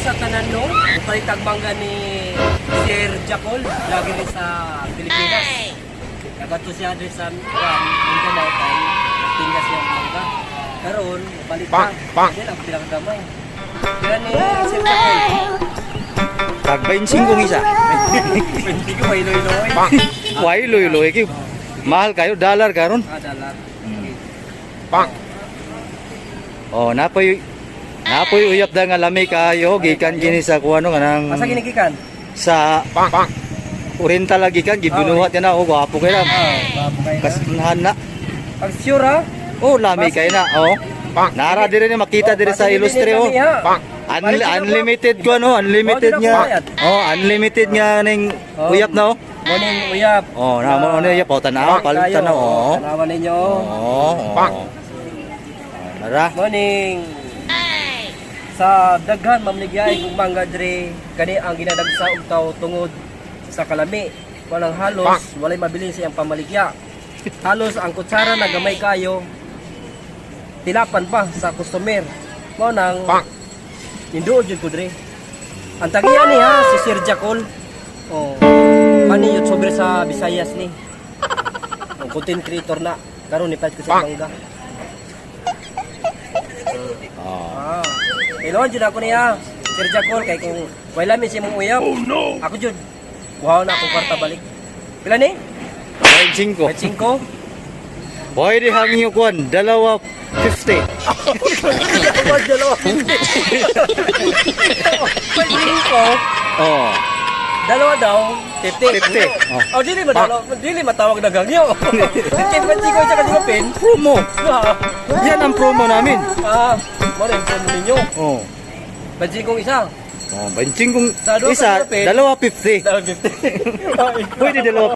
sa tanan no, upay tagbangga ni Sir Jacol, lagi rin sa Pilipinas. Nagato siya din sa um, Mindanao kay tindas niya ang mangga. Karon, balik na. Hindi lang pinakagamay. Kaya ni Sir Jacol, Tag 25 kong isa. hindi ko may loy-loy. Why loy loy kay mahal kayo dollar karon. Ah, dalat. Oh, napoy napoy uyap da nga lami kayo gikan kini sa kuano nga nang Asa ginigikan? sa Oriental lagi kan gibinuhat yan na oh gwapo kay na. Ah. Kasanahan na. Pag sure ha? Oh, lami kay na. Oh. Nara dire ni makita dire sa ilustre oh. Unli- unlimited ko no, unlimited nga. Oh, unlimited nga ning uyap na oh. Morning, uyap. Oh, na mo ano uyap oh tanaw, palit tanaw oh. Tanawan ninyo. Oh. oh. Nara. Morning. Sa daghan mamligay kung mangga dre kani ang ginadagsa og tawo tungod sa kalami. Walang halos, walay mabilin siyang pamaligya. Halos ang kutsara na gamay kayo tilapan pa sa customer. Mo nang Nindo jud ko dre. Ang tagiya ni ha si Sir Jacol. Oh. Mani yun sobre sa Visayas ni. Ang content creator na. Karon ni ko sa mangga. Oh. Ah. Ilon jud ako niya. Sir Jacol kay kung wala mi si mong uyap. Oh no. Ako jud. Wow na akong kwarta balik. Pila ni? 25. 25. Pwede hangin yung kuan, dalawa 50. Ako dalawa. Pwede ko. Oh. Dalawa daw, 50. 50. Oh. Oh, dili madalo, dili matawag na gangyo. Kaya ba ko sa kanila pin? Promo. Ah, Yan ang promo namin. ah, mo rin po ninyo. Oh. Badji kong isa. Oh, 25 kung Sa dalawa isa, dalawa 50. Dalawa 50. Pwede dalawa